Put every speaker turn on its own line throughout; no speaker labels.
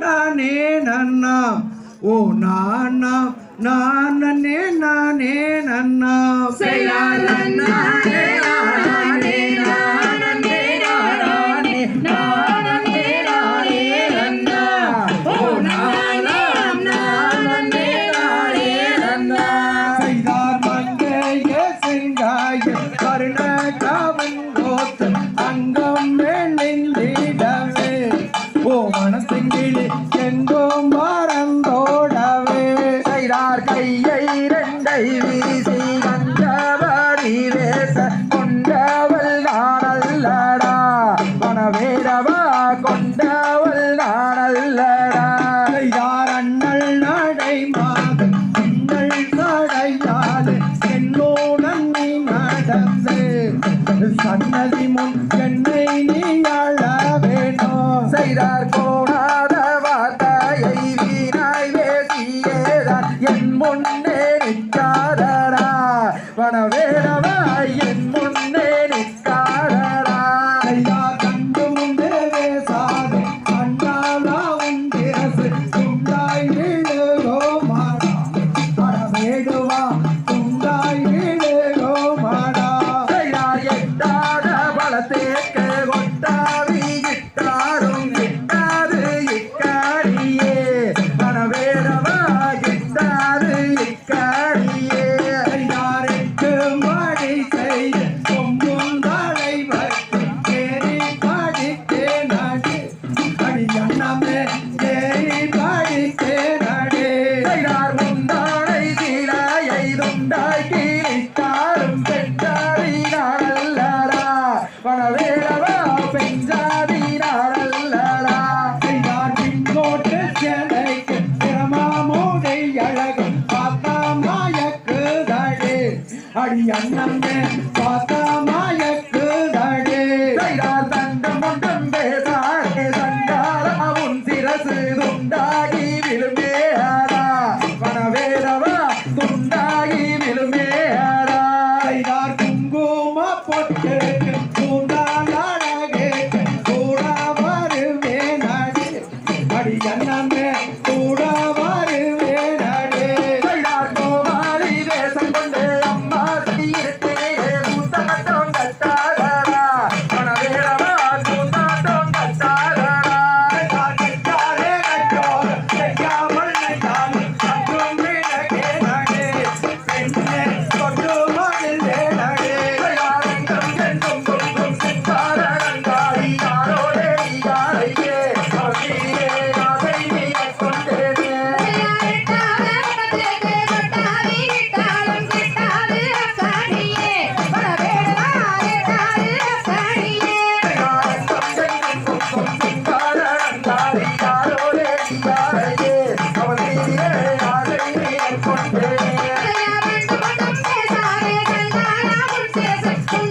நானே நன்னாம் ஓ
நானாம் நான் நன்னே.
நானே நன்னாம் பாடி அண்ணன் பார்த்தா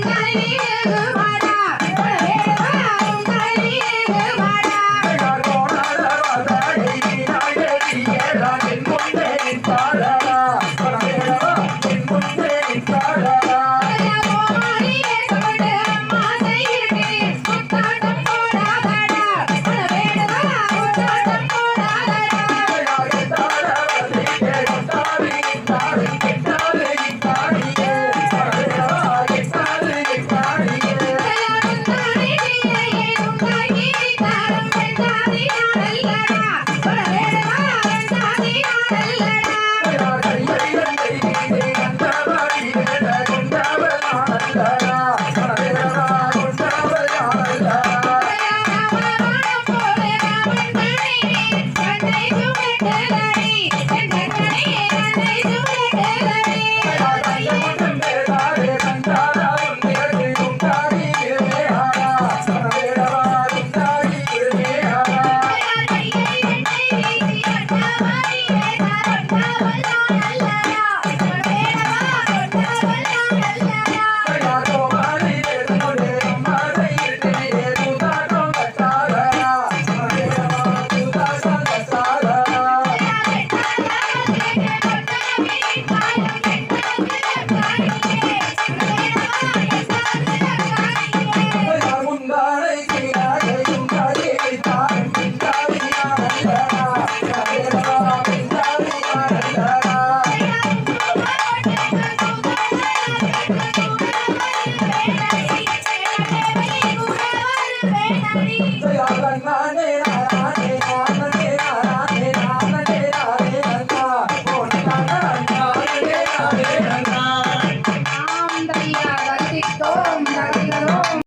Bye.